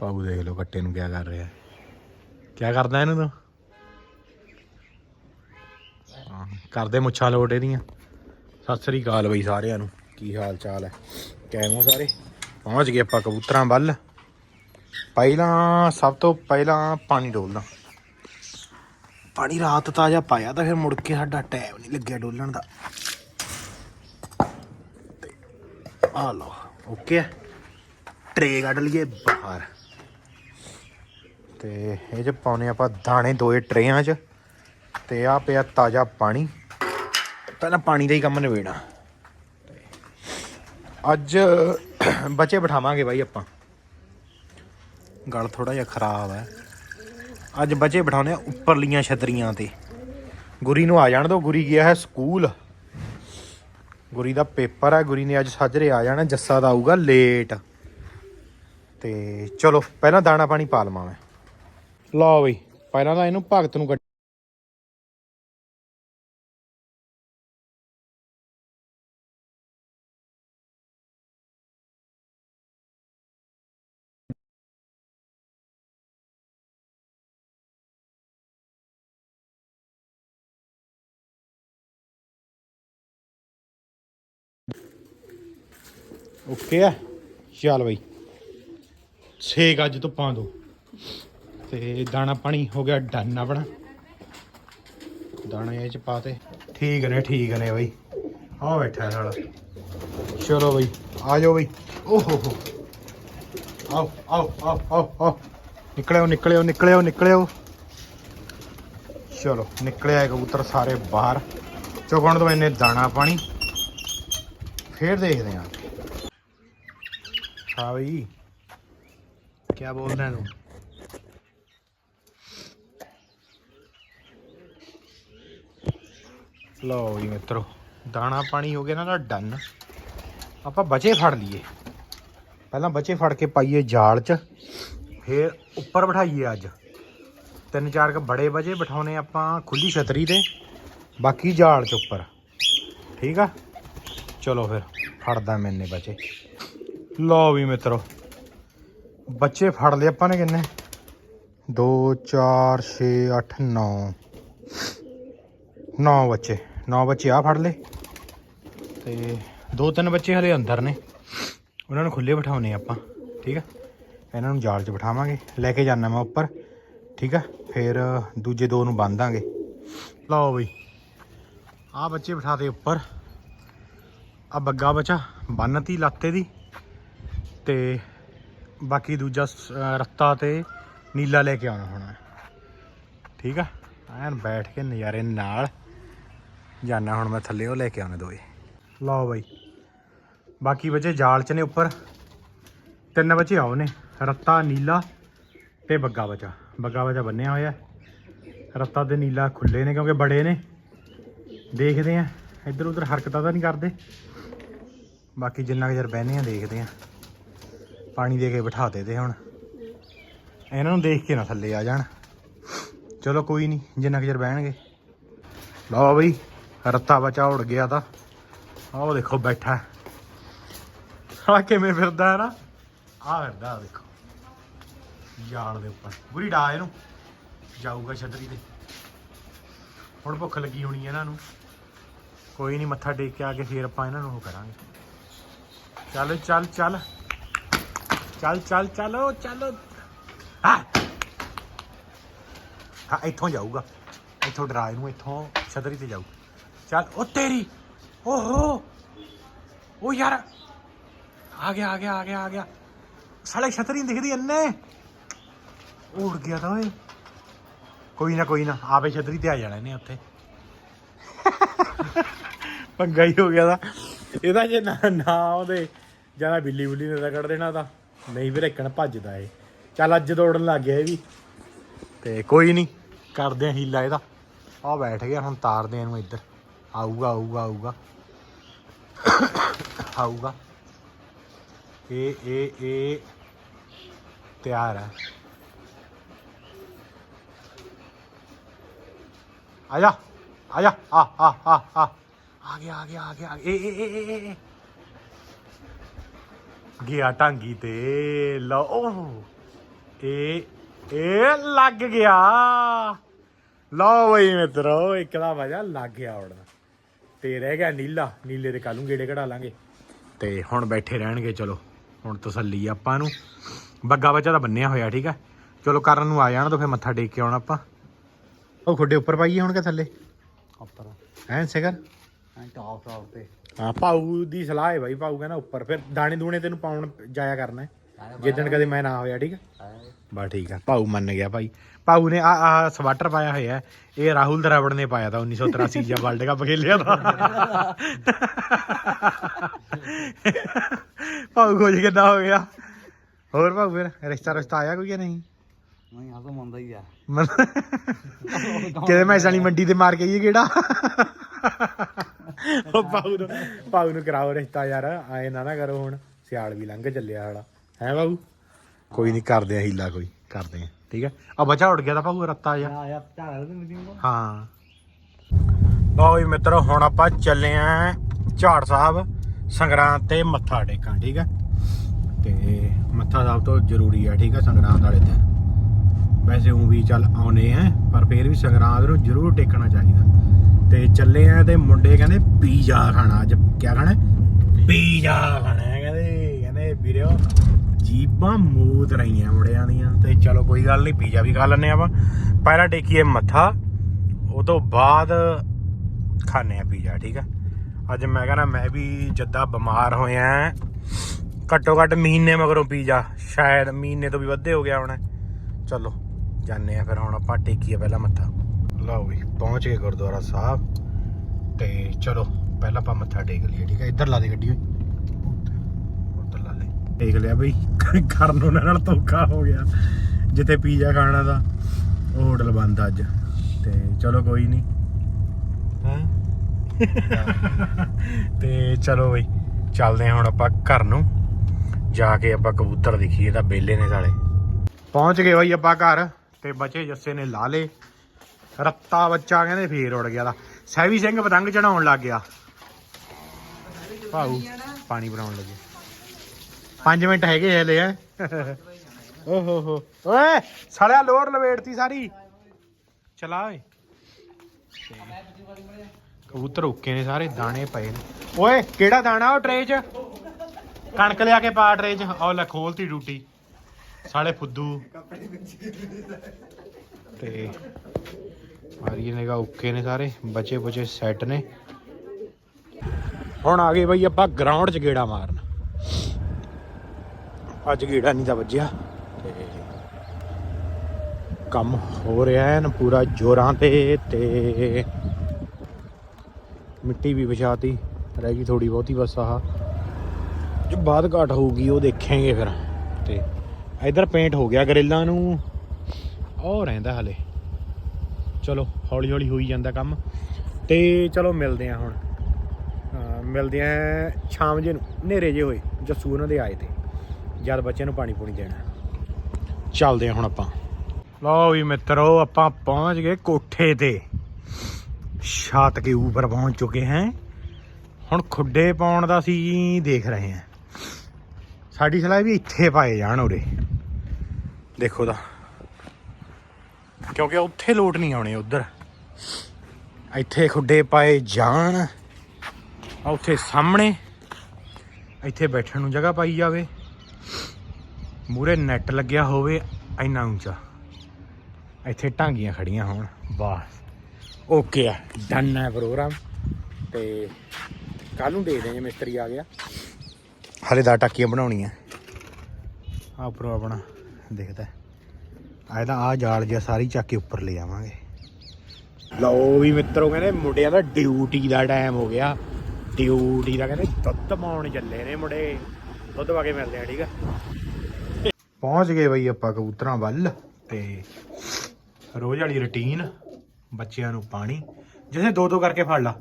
ਪਾਉ ਦੇਖ ਲਓ ਕੱਟੇ ਨੂੰ ਕਿਆ ਕਰ ਰਿਹਾ। ਕਿਆ ਕਰਦਾ ਇਹਨੂੰ ਤੂੰ? ਕਰਦੇ ਮੁੱਛਾਂ ਲੋਟ ਇਹਦੀਆਂ। ਸਤਿ ਸ੍ਰੀ ਅਕਾਲ ਬਈ ਸਾਰਿਆਂ ਨੂੰ। ਕੀ ਹਾਲ ਚਾਲ ਹੈ? ਕਿਵੇਂ ਹੋ ਸਾਰੇ? ਪਹੁੰਚ ਗਏ ਆਪਾਂ ਕਬੂਤਰਾਂ ਵੱਲ। ਪਹਿਲਾਂ, ਸਭ ਤੋਂ ਪਹਿਲਾਂ ਪਾਣੀ ਡੋਲਦਾ। ਪਾਣੀ ਰਾਤ ਤਾਜ਼ਾ ਪਾਇਆ ਤਾਂ ਫਿਰ ਮੁੜ ਕੇ ਸਾਡਾ ਟਾਈਮ ਨਹੀਂ ਲੱਗਿਆ ਡੋਲਣ ਦਾ। ਆ ਲਓ ਓਕੇ ਟਰੇ ਕੱਢ ਲਈਏ ਬਾਹਰ। ਤੇ ਇਹ ਚ ਪਾਉਨੇ ਆਪਾਂ ਦਾਣੇ ਦੋਏ ਟਰੇਆਂ ਚ ਤੇ ਆ ਪਿਆ ਤਾਜ਼ਾ ਪਾਣੀ। ਪਹਿਲਾਂ ਪਾਣੀ ਦਾ ਹੀ ਕੰਮ ਨਿਬੇੜਾ ਅੱਜ ਬੱਚੇ ਬਿਠਾਵਾਂਗੇ ਬਾਈ ਆਪਾਂ। ਗੱਲ ਥੋੜਾ ਜਿਹਾ ਖਰਾਬ ਹੈ। ਅੱਜ ਬੱਚੇ ਬਿਠਾਉਨੇ ਆ ਉੱਪਰਲੀਆਂ ਛਤਰੀਆਂ ਤੇ। ਗੁਰੀ ਨੂੰ ਆ ਜਾਣ ਦੋ, ਗੁਰੀ ਗਿਆ ਹੈ ਸਕੂਲ। ਗੁਰੀ ਦਾ ਪੇਪਰ ਹੈ, ਗੁਰੀ ਨੇ ਅੱਜ ਸਾਜਰੇ ਆ ਜਾਣਾ, ਜੱਸਾ ਦਾ ਆਊਗਾ ਲੇਟ। ਤੇ ਚਲੋ, ਪਹਿਲਾਂ ਦਾਣਾ ਪਾਣੀ ਪਾ ਲਵਾਂ ਮੈਂ। ਲਓ ਬਈ, ਪਹਿਲਾਂ ਤਾਂ ਇਹਨੂੰ ਭਗਤ ਨੂੰ ਕੱਢ ਓਕੇ ਆ, ਚੱਲ ਬਈ। ਛੇ ਗੱਜ ਤੋਂ। ਪਾ ਦੋ ਤੇ ਦਾਣਾ ਪਾਣੀ ਹੋ ਗਿਆ ਡਨ ਆਪਣਾ। ਦਾਣੇ ਇਹ ਚ ਪਾਤੇ ਠੀਕ ਨੇ ਠੀਕ ਨੇ ਬਈ। ਆ ਬੈਠਾ ਸਾਲਾ ਚਲੋ ਬਈ ਆ ਜਾਓ ਬਈ। ਓਹੋ ਹੋ। ਆਓ ਆਓ ਆਓ ਆਓ ਆਓ। ਨਿਕਲਿਓ ਨਿਕਲਿਓ ਨਿਕਲਿਓ ਨਿਕਲਿਓ। ਚਲੋ ਨਿਕਲਿਆ ਕਬੂਤਰ ਸਾਰੇ ਬਾਹਰ। ਚੁਗਣ ਤੋਂ ਇਹਨੇ ਦਾਣਾ ਪਾਣੀ। ਫੇਰ ਦੇਖਦੇ ਆਂ ਹਾਂ ਬਈ। ਕੀ ਬੋਲਦਾ ਤੂੰ ਲਓ ਜੀ ਮਿੱਤਰੋ, ਦਾਣਾ ਪਾਣੀ ਹੋ ਗਿਆ ਨਾ ਦਾ ਡਨ ਆਪਾਂ ਬਚੇ ਫੜ ਲਈਏ। ਪਹਿਲਾਂ ਬਚੇ ਫੜ ਕੇ ਪਾਈਏ ਜਾਲ 'ਚ, ਫਿਰ ਉੱਪਰ ਬਿਠਾਈਏ ਅੱਜ। ਤਿੰਨ ਚਾਰ ਕ ਬੜੇ ਬਚੇ ਬਿਠਾਉਨੇ ਆਪਾਂ ਖੁੱਲੀ ਛਤਰੀ ਤੇ, ਬਾਕੀ ਜਾਲ 'ਚ ਉੱਪਰ। ਠੀਕ ਆ? ਚਲੋ ਫਿਰ, ਫੜਦਾ ਮੈਨੇ ਬਚੇ। ਲਓ ਵੀ ਮਿੱਤਰੋ, ਬੱਚੇ ਫੜ ਲਏ ਆਪਾਂ ਨੇ ਕਿੰਨੇ? 2 4 6 8 9 9 ਬੱਚੇ। 9 ਬੱਚੇ ਆ ਫੜ ਲਏ ਤੇ ਦੋ ਤਿੰਨ ਬੱਚੇ ਹਲੇ ਅੰਦਰ ਨੇ। ਉਹਨਾਂ ਨੂੰ ਖੁੱਲੇ ਬਿਠਾਉਨੇ ਆਪਾਂ, ਠੀਕ ਆ? ਇਹਨਾਂ ਨੂੰ ਜਾਲ 'ਚ ਬਿਠਾਵਾਂਗੇ। ਲੈ ਕੇ ਜਾਣਾ ਮੈਂ ਉੱਪਰ, ਠੀਕ ਆ? ਫਿਰ ਦੂਜੇ ਦੋ ਨੂੰ ਬੰਦਾਂਗੇ ਲਓ ਬਈ ਆ ਬੱਚੇ ਬਿਠਾ ਦੇ ਉੱਪਰ। ਆ ਬੱਗਾ ਬੱਚਾ, ਬੰਨਤੀ ਲਾਤੇ ਦੀ ਤੇ ਬਾਕੀ ਦੂਜਾ ਰੱਤਾ ਤੇ ਨੀਲਾ ਲੈ ਕੇ ਆਉਣਾ ਹੋਣਾ। ਠੀਕ ਆ? ਐਨ ਬੈਠ ਕੇ ਨਜ਼ਾਰੇ ਨਾਲ। ਜਾਣਾ ਹੁਣ ਮੈਂ ਥੱਲੇ, ਉਹ ਲੈ ਕੇ ਆਉਣੇ ਦੋਏ ਲਓ ਬਾਈ। ਬਾਕੀ ਬੱਚੇ ਜਾਲ ਚ ਨੇ ਉੱਪਰ। ਤਿੰਨ ਬੱਚੇ ਆਉ ਨੇ। ਰੱਤਾ, ਨੀਲਾ ਤੇ ਬੱਗਾ ਬੱਚਾ। ਬੱਗਾ ਬੱਚਾ ਬੰਨਿਆ ਹੋਇਆ। ਰੱਤਾ ਤੇ ਨੀਲਾ ਖੁੱਲੇ ਨੇ ਕਿਉਂਕਿ ਬੜੇ ਨੇ। ਦੇਖਦੇ ਆ। ਇੱਧਰ ਉੱਧਰ ਹਰਕਤਾਂ ਤਾਂ ਨਹੀਂ ਕਰਦੇ। ਬਾਕੀ ਜਿੰਨਾ ਕੁ ਚਿਰ ਬਹਿਨੇ ਆ, ਦੇਖਦੇ ਆ। ਪਾਣੀ ਦੇ ਕੇ ਬਿਠਾ ਦੇ ਤੇ ਹੁਣ। ਇਹਨਾਂ ਨੂੰ ਦੇਖ ਕੇ ਨਾ ਥੱਲੇ ਆ ਜਾਣ। ਚਲੋ ਕੋਈ ਨਹੀਂ, ਜਿੰਨਾ ਕੁ ਚਿਰ ਬਹਿਣਗੇ। ਲਓ ਬਈ। ਰੱਤਾ ਬਚਾ ਉੜ ਗਿਆ ਤਾਂ। ਆਹ ਦੇਖੋ ਬੈਠਾ ਆ ਕਿਵੇਂ ਫਿਰਦਾ ਹੈ ਨਾ? ਆ ਫਿਰਦਾ, ਆਹ ਦੇਖੋ। ਜਾਲ ਦੇ ਉੱਪਰ। ਬੁਰੀ ਡਾ ਇਹਨੂੰ। ਜਾਊਗਾ ਛਤਰੀ ਤੇ। ਹੁਣ ਭੁੱਖ ਲੱਗੀ ਹੋਣੀ ਹੈ ਇਹਨਾਂ ਨੂੰ। ਕੋਈ ਨਹੀਂ, ਮੱਥਾ ਟੇਕ ਕੇ ਆ ਕੇ ਫੇਰ ਆਪਾਂ ਇਹਨਾਂ ਨੂੰ ਉਹ ਕਰਾਂਗੇ। ਚੱਲ ਚੱਲ ਚੱਲ। ਚੱਲ ਚੱਲ, ਚਲੋ ਚਲੋ। ਆ ਹਾਂ ਇੱਥੋਂ ਜਾਊਗਾ। ਇੱਥੋਂ ਡਰਾ ਇਹਨੂੰ, ਇੱਥੋਂ ਛਤਰੀ ਤੇ ਜਾਊ। ਚੱਲ, ਉਹ ਤੇਰੀ। ਓਹੋ। ਉਹ ਯਾਰ, ਆ ਗਿਆ ਆ ਗਿਆ ਆ ਗਿਆ ਆ ਗਿਆ। ਸਾਲੇ ਛਤਰੀ ਨੀ ਦਿਖਦੀ ਇੰਨੇ। ਉੜ ਗਿਆ ਤਾਂ ਓਏ। ਕੋਈ ਨਾ ਕੋਈ ਨਾ, ਆਪੇ ਛਤਰੀ ਤੇ ਆ ਜਾਣਾ ਇਹਨੇ ਉੱਥੇ। ਪੰਗਾ ਹੀ ਹੋ ਗਿਆ ਦਾ ਇਹਦਾ ਜੇ ਨਾ ਨਾ ਉਹਦੇ ਜ਼ਿਆਦਾ ਬਿੱਲੀ ਬੁੱਲੀ ਨੇ ਤਾਂ ਕੱਢ ਦੇਣਾ ਤਾਂ। ਨਹੀਂ ਫਿਰ ਇੱਕਣ ਭੱਜਦਾ ਏ ਚੱਲ, ਅੱਜ ਦੌੜਨ ਲੱਗ ਗਿਆ ਇਹ ਵੀ। ਤੇ ਕੋਈ ਨਹੀਂ ਕਰਦੇ ਆ ਹੀਲਾ ਇਹਦਾ। ਆ ਬੈਠ ਗਿਆ, ਹੁਣ ਤਾਰਦੇ ਇਹਨੂੰ ਇੱਧਰ। ਆਊਗਾ ਆਊਗਾ ਆਊਗਾ। ਆਊਗਾ। ਇਹ ਇਹ ਇਹ ਤਿਆਰ ਹੈ। ਆ ਜਾ ਆ ਜਾ, ਆ ਆ ਆ ਆ। ਆ ਗਿਆ ਆ ਗਿਆ ਆ ਗਿਆ। ਏ ਏ ਏ ਏ ਏ ਗਿਆ ਟਾਂਗੀ ਤੇ, ਲਓ। ਇਹ ਇਹ ਲੱਗ ਗਿਆ। ਲਓ ਬਈ ਮਿੱਤਰੋ, ਇੱਕ ਦਾ ਵਜਾ ਲੱਗ ਗਿਆ ਉੜਦਾ। ਤੇ ਰਹਿ ਗਿਆ ਨੀਲਾ ਨੀਲੇ ਦੇ ਕੱਲ ਨੂੰ ਗੇੜੇ ਕਢਾ ਲਾਂਗੇ। ਤੇ ਹੁਣ ਬੈਠੇ ਰਹਿਣਗੇ ਚਲੋ ਹੁਣ ਤਸੱਲੀ ਆਪਾਂ ਨੂੰ। ਬੱਗਾ ਬੱਚਾ ਤਾਂ ਬੰਨਿਆ ਹੋਇਆ ਠੀਕ ਆ? ਚਲੋ ਕਰਨ ਨੂੰ ਆ ਜਾਣ ਤਾਂ ਫਿਰ ਮੱਥਾ ਟੇਕ ਕੇ ਆਉਣਾ ਆਪਾਂ। ਉਹ ਖੁੱਡੇ ਉੱਪਰ ਪਾਈਏ ਹੁਣ ਕਿ ਥੱਲੇ? ਉੱਪਰ। ਐਂ ਸਿਕਰ? ਐਂ ਟੌਪ ਟੌਪ ਤੇ। ਹਾਂ ਪਾਉ ਦੀ ਸਲਾਹ ਹੈ ਬਾਈ ਪਾਉ ਕਹਿੰਦਾ ਉੱਪਰ। ਫਿਰ ਦਾਣੇ ਦੂਣੇ ਤੈਨੂੰ ਪਾਉਣ ਜਾਇਆ ਕਰਨਾ ਹੈ। ਜਿੱਦਣ ਕਦੇ ਮੈਂ ਨਾ ਹੋਇਆ ਠੀਕ ਹੈ। ਬਾ ਠੀਕ ਆ। ਪਾਉ ਮੰਨ ਗਿਆ ਭਾਈ। ਪਾਉ ਨੇ ਆ ਆ ਸਵਾਟਰ ਪਾਇਆ ਹੋਇਆ। ਇਹ ਰਾਹੁਲ ਦਰਾਵੜ ਨੇ ਪਾਇਆ ਤਾਂ 1983 ਜਾਂ ਵਰਲਡ ਕੱਪ ਖੇਲਿਆ ਤਾਂ। ਪਾਉ ਖੋਜ ਕਿੱਦਾਂ ਹੋ ਗਿਆ। ਹੋਰ ਪਾਉ ਫਿਰ ਰਿਸ਼ਤਾ ਰਿਸ਼ਤਾ ਆਇਆ ਕੋਈ ਕਿ ਨਹੀਂ? ਨਹੀਂ ਆ ਤਾਂ ਮੰਨਦਾ ਹੀ ਆ। ਕਿਤੇ ਮੈਂ ਸਾਲੀ ਮੰਡੀ ਤੇ ਮਾਰ ਕੇ ਆਈਏ ਕਿਹੜਾ? ਉਹ ਪਾਉ ਨੂੰ ਪਾਉ ਨੂੰ ਕਰਾਓ ਰਿਸ਼ਤਾ ਯਾਰ। ਆਏ ਨਾ ਨਾ ਕਰੋ ਹੁਣ। ਸਿਆਲ ਵੀ ਲੰਘ ਚੱਲਿਆ ਵਾਲਾ ਹੈ ਬਾਬੂ ਕੋਈ ਨਹੀਂ ਕਰਦੇ ਆ ਹੀਲਾ ਕੋਈ ਕਰਦੇ ਆ ਠੀਕ ਹੈ ਆ ਬੱਚਾ ਉੱਡ ਗਿਆ ਤਾਂ ਪਾਉ ਰੱਤਾ ਜਾ ਆ ਤੇ ਮਿਲਦੀ ਨੂੰ ਹਾਂ। ਲਓ ਵੀ ਮਿੱਤਰੋ ਹੁਣ ਆਪਾਂ ਚੱਲੇ ਆਂ ਝਾੜ ਸਾਹਿਬ ਸੰਗਰਾਂਦ ਤੇ ਮੱਥਾ ਟੇਕਾਂ ਠੀਕ ਹੈ ਤੇ ਮੱਥਾ ਸਭ ਤੋਂ ਜ਼ਰੂਰੀ ਆ ਠੀਕ ਹੈ ਸੰਗਰਾਂਦ ਵਾਲੇ ਦਿਨ। ਵੈਸੇ ਉਹ ਵੀ ਚੱਲ ਆਉਨੇ ਆ ਪਰ ਫੇਰ ਵੀ ਸੰਗਰਾਂਦ ਨੂੰ ਜ਼ਰੂਰ ਟੇਕਣਾ ਚਾਹੀਦਾ। ਤੇ ਚੱਲੇ ਆ ਤੇ ਮੁੰਡੇ ਕਹਿੰਦੇ ਪੀਜ਼ਾ ਖਾਣਾ ਅੱਜ ਕੀ ਖਾਣਾ? ਪੀਜ਼ਾ ਖਾਣਾ ਕਹਿੰਦੇ ਕਹਿੰਦੇ ਵੀਰਿਓ ਜੀਬਾਂ ਮੂਤ ਰਹੀਆਂ ਮੁੰਡਿਆਂ ਦੀਆਂ। ਤੇ ਚਲੋ ਕੋਈ ਗੱਲ ਨਹੀਂ ਪੀਜ਼ਾ ਵੀ ਖਾ ਲੈਣੇ ਆਪਾਂ। ਪਹਿਲਾਂ ਟੇਕੀਏ ਮੱਥਾ, ਉਹ ਤੋਂ ਬਾਅਦ ਖਾਣੇ ਆ ਪੀਜ਼ਾ, ਠੀਕ ਆ? ਅੱਜ ਮੈਂ ਕਹਿੰਦਾ ਮੈਂ ਵੀ ਜੱਦਾ ਬਿਮਾਰ ਹੋਇਆ, ਘੱਟੋ ਘੱਟ ਮਹੀਨੇ ਮਗਰੋਂ ਪੀਜ਼ਾ, ਸ਼ਾਇਦ ਮਹੀਨੇ ਤੋਂ ਵੀ ਵੱਧੇ ਹੋ ਗਿਆ ਹੁਣ। ਚਲੋ ਜਾਣੇ ਆ ਫਿਰ ਹੁਣ ਆਪਾਂ ਟੇਕੀਏ ਪਹਿਲਾਂ ਮੱਥਾ। ਲਓ ਵੀ, ਪਹੁੰਚ ਗਏ ਗੁਰਦੁਆਰਾ ਸਾਹਿਬ। ਤੇ ਚਲੋ, ਪਹਿਲਾਂ ਆਪਾਂ ਮੱਥਾ ਟੇਕ ਲਈਏ, ਠੀਕ ਹੈ ਇੱਧਰ ਲਾ ਦੇ ਗੱਡੀ ਹੋਈ ਟੇਕ ਲਿਆ ਬਈ ਕਰਨ ਉਹਨਾਂ ਨਾਲ ਧੋਖਾ ਹੋ ਗਿਆ। ਜਿੱਥੇ ਪੀਜ਼ਾ ਖਾਣਾ ਦਾ ਉਹ ਹੋਟਲ ਬੰਦ ਅੱਜ। ਤੇ ਚਲੋ ਕੋਈ ਨਹੀਂ ਤੇ ਚਲੋ ਬਈ ਚੱਲਦੇ ਹਾਂ ਹੁਣ ਆਪਾਂ ਘਰ ਨੂੰ। ਜਾ ਕੇ ਆਪਾਂ ਕਬੂਤਰ ਦੇਖੀਏ ਤਾਂ ਬੇਲੇ ਨੇ ਸਾਲੇ। ਪਹੁੰਚ ਗਏ ਬਈ ਆਪਾਂ ਘਰ ਤੇ ਬੱਚੇ ਜੱਸੇ ਨੇ ਲਾ ਲੇ ਰੱਤਾ ਬੱਚਾ ਕਹਿੰਦੇ ਫੇਰ ਉੜ ਗਿਆ ਦਾ ਸਹਿਵੀ ਸਿੰਘ ਪਤੰਗ ਚੜਾਉਣ ਲੱਗ ਗਿਆ। ਭਾਊ ਪਾਣੀ ਬਣਾਉਣ ਲੱਗੇ। 5 ਮਿੰਟ ਹੈਗੇ ਹਲੇ ਐ ਓਹੋ ਹੋ ਓਏ। ਸਾਲਿਆ ਲੋਰ ਲਵੇੜਤੀ ਸਾਰੀ। ਚਲਾ ਓਏ। ਕਬੂਤਰ ਉੱਕੇ ਨੇ ਸਾਰੇ ਦਾਣੇ ਪਏ ਨੇ। ਓਏ ਕਿਹੜਾ ਦਾਣਾ ਉਹ ਟਰੇ 'ਚ? ਕਣਕ ਲਿਆ ਕੇ ਪਾ ਟਰੇ 'ਚ। ਉਹ ਲੈ ਖੋਲਤੀ ਡਿਊਟੀ। ਸਾਲੇ ਫੁੱਦੂ। ਤੇ ਮਾਰੀ ਨੇਗਾ ਉੱਕੇ ਨੇ ਸਾਰੇ। ਬਚੇ ਬਚੇ ਸੈੱਟ ਨੇ। ਹੁਣ ਆ ਗਏ ਬਈ ਆਪਾਂ ਗਰਾਊਂਡ 'ਚ ਗੇੜਾ ਮਾਰਨ। ਅੱਜ ਗੇੜਾ ਨਹੀਂ ਤਾਂ ਵੱਜਿਆ। ਤੇ ਕੰਮ ਹੋ ਰਿਹਾ ਹੈ ਨਾ ਪੂਰਾ ਜੋਰਾਂ ਤੇ ਤੇ ਮਿੱਟੀ ਵੀ ਵਿਛਾਤੀ, ਰਹਿ ਗਈ ਥੋੜੀ ਬਹੁਤੀ ਬਸ ਆਹ। ਜੋ ਬਾਅਦ ਘਾਟ ਹੋਊਗੀ ਉਹ ਦੇਖਾਂਗੇ ਫਿਰ। ਤੇ ਇਧਰ ਪੇਂਟ ਹੋ ਗਿਆ ਗਰੇਲਾਂ ਨੂੰ। ਉਹ ਰਹਿੰਦਾ ਹਲੇ। ਚਲੋ ਹੌਲੀ ਹੌਲੀ ਹੋਈ ਜਾਂਦਾ ਕੰਮ। ਤੇ ਚਲੋ ਮਿਲਦੇ ਆ ਹੁਣ। ਮਿਲਦੇ ਆ ਸ਼ਾਮ ਜੇ ਨੂੰ। ਹਨੇਰੇ ਜੇ ਹੋਏ, ਜੱਸੂ ਉਹਨਾਂ ਦੇ ਆਏ ਤੇ। ਜਦ ਬੱਚਿਆਂ ਨੂੰ ਪਾਣੀ ਪੂਣੀ ਦੇਣਾ। ਚੱਲਦੇ ਆ ਹੁਣ ਆਪਾਂ। ਲਓ ਵੀ ਮਿੱਤਰੋ ਆਪਾਂ ਪਹੁੰਚ ਗਏ ਕੋਠੇ ਤੇ। ਛੱਤ ਕੇ ਉੱਪਰ ਪਹੁੰਚ ਚੁੱਕੇ ਹਾਂ। ਹੁਣ ਖੁੱਡੇ ਪਾਉਣ ਦਾ ਅਸੀਂ ਦੇਖ ਰਹੇ ਹਾਂ। ਸਾਡੀ ਸਲਾਹ ਵੀ ਇੱਥੇ ਪਾਏ ਜਾਣ ਉਰੇ। ਦੇਖੋ ਦਾ ਕਿਉਂਕਿ ਉੱਥੇ ਲੋਟ ਨਹੀਂ ਆਉਣੇ ਉਧਰ। ਇੱਥੇ ਖੁੱਡੇ ਪਾਏ ਜਾਣ। ਆ ਉੱਥੇ ਸਾਹਮਣੇ। ਇੱਥੇ ਬੈਠਣ ਨੂੰ ਜਗ੍ਹਾ ਪਾਈ ਜਾਵੇ। ਮੂਰੇ ਨੈਟ ਲੱਗਿਆ ਹੋਵੇ, ਇੰਨਾ ਉੱਚਾ। ਇੱਥੇ ਢਾਂਗੀਆਂ ਖੜੀਆਂ ਹੋਣ ਬਸ ਓਕੇ ਆ ਡਨ ਹੈ ਪ੍ਰੋਗਰਾਮ ਤੇ ਕੱਲ ਨੂੰ ਦੇਖਦੇ ਜੇ ਮਿਸਤਰੀ ਆ ਗਿਆ। ਹਲੇ ਦਾ ਟਾਕੀਆਂ ਬਣਾਉਣੀਆਂ। ਆ ਉੱਪਰੋਂ ਆਪਣਾ, ਦਿਖਦਾ। ਆ ਇਹਦਾ ਆ ਜਾਲ ਜਿਹਾ ਸਾਰੀ ਚੱਕ ਕੇ ਉੱਪਰ ਲੈ ਆਵਾਂਗੇ। ਲਓ ਵੀ ਮਿੱਤਰੋ, ਕਹਿੰਦੇ ਮੁੰਡਿਆਂ ਦਾ ਡਿਊਟੀ ਦਾ ਟਾਈਮ ਹੋ ਗਿਆ। ਡਿਊਟੀ ਦਾ ਕਹਿੰਦੇ ਦੁੱਧ ਪਾਉਣ ਚੱਲੇ ਨੇ ਮੁੰਡੇ। ਦੁੱਧ ਪਾ ਕੇ ਮਿਲਦੇ ਆ, ਠੀਕ ਆ। ਪਹੁੰਚ ਗਏ ਬਈ ਆਪਾਂ ਕਬੂਤਰਾਂ ਵੱਲ ਤੇ ਰੋਜ਼ ਵਾਲੀ ਰੁਟੀਨ ਬੱਚਿਆਂ ਨੂੰ ਪਾਣੀ। ਜਿਵੇਂ ਦੋ ਦੋ ਕਰਕੇ ਫੜ ਲਾ।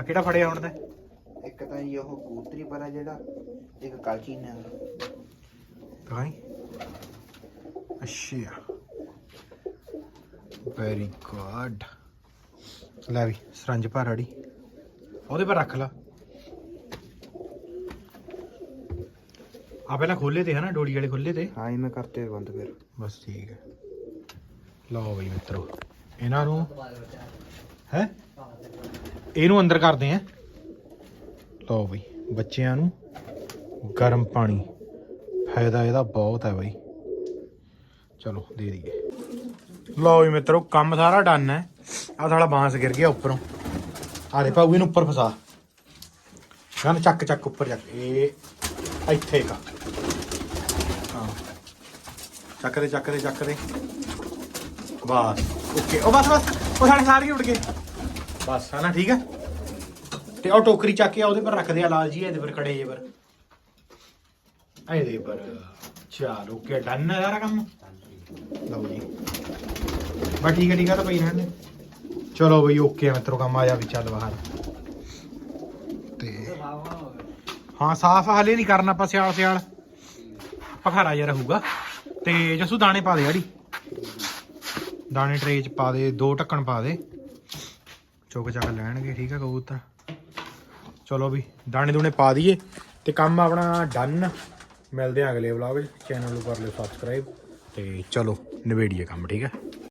ਆ ਕਿਹੜਾ ਫੜਿਆ ਹੁਣ ਤੇ? ਇੱਕ ਤਾਂ ਜੀ ਉਹ ਕੂਤਰੀ ਪਰ ਜਿਹੜਾ ਇੱਕ ਕਾਲਚੀ ਨੇ। ਕਾਈ ਅੱਛਾ। ਵੈਰੀ ਗੁੱਡ ਲੈ ਵੀ ਸਰੰਜ ਭਰ ਅੜੀ। ਉਹਦੇ ਪਰ ਰੱਖ ਲਾ। ਆ ਪਹਿਲਾਂ ਖੋਲੇ ਤੇ ਹਨਾ ਡੋੜੀ ਵਾਲੇ ਖੋਲੇ ਤੇ? ਹਾਂ ਇਹ ਮੈਂ ਕਰਤੇ ਬੰਦ ਫਿਰ। ਬਸ ਠੀਕ ਹੈ। ਲਓ ਬਈ ਮਿੱਤਰੋ ਇਹਨਾਂ ਨੂੰ ਹੈ? ਇਹਨੂੰ ਅੰਦਰ ਕਰਦੇ ਆ ਲਓ ਬਈ ਬੱਚਿਆਂ ਨੂੰ ਗਰਮ ਪਾਣੀ। ਫਾਇਦਾ ਇਹਦਾ ਬਹੁਤ ਹੈ ਬਈ। ਚਲੋ ਦੇ ਦਈਏ। ਲਓ ਵੀ ਮਿੱਤਰੋ ਕੰਮ ਸਾਰਾ ਡਨ ਹੈ। ਆ ਸਾਲਾ ਬਾਂਸ ਗਿਰ ਗਿਆ ਉੱਪਰੋਂ। ਆ ਦੇ ਪਾਉ ਇਹਨੂੰ ਉੱਪਰ ਫਸਾ। ਗੰਨ ਚੱਕ ਚੱਕ ਉੱਪਰ ਚੱਕ। ਇਹ ਇੱਥੇ ਕਾ। ਹਾਂ ਚੱਕ ਦੇ ਚੱਕ ਦੇ ਚੱਕ ਦੇ। ਬਸ, ਓਕੇ। ਉਹ ਬਸ ਬਸ। ਉਹ ਸਾਡੇ ਸਾਰੇ ਉੱਡ ਗਏ? ਬਸ, ਹਨਾ, ਠੀਕ ਹੈ ਤੇ ਉਹ ਟੋਕਰੀ ਚੱਕ ਕੇ ਉਹਦੇ ਪਰ ਰੱਖਦੇ ਆ, ਲਾਲ ਜੀ, ਇਹਦੇ ਪਰ ਖੜੇ ਜੇ ਪਰ। ਇਹਦੇ ਪਰ। ਚਲ, ਓਕੇ, ਡਨ ਹੈ ਸਾਰਾ ਕੰਮ? ਲਓ ਜੀ। ਬਸ ਠੀਕ ਹੈ ਠੀਕ ਹੈ ਤਾਂ ਪਈ ਰਹਿਣ ਦੇ। ਚਲੋ ਬਈ, ਓਕੇ ਆ ਮਿੱਤਰੋ, ਕੰਮ ਆ ਜਾ, ਵੀ ਚੱਲ ਬਾਹਰ। ਤੇ ਹਾਂ, ਸਾਫ਼ ਹਲੇ ਨਹੀਂ ਕਰਨਾ ਆਪਾਂ ਸਿਆਲ ਸਿਆਲ ਪਖਾਰਾ ਜਿਹਾ ਰਹੂਗਾ। ਤੇ ਜਸੂ ਦਾਣੇ ਪਾ ਦੇ ਅੜੀ ਦਾਣੇ ਟਰੇ ਚ ਪਾ ਦੇ, ਦੋ ਢੱਕਣ ਪਾ ਦੇ। ਚੁੱਕ ਚੱਕ ਲੈਣਗੇ, ਠੀਕ ਆ ਕਬੂਤਰ? ਚਲੋ ਵੀ, ਦਾਣੇ ਦੂਣੇ ਪਾ ਦਈਏ। ਤੇ ਕੰਮ ਆਪਣਾ ਡਨ। ਮਿਲਦੇ ਆ ਅਗਲੇ ਵਲੌਗ ਚ। ਚੈਨਲ ਨੂੰ ਕਰ ਲਿਓ ਸਬਸਕ੍ਰਾਈਬ ਤੇ ਚਲੋ, ਨਿਬੇੜੀਏ ਕੰਮ, ਠੀਕ ਹੈ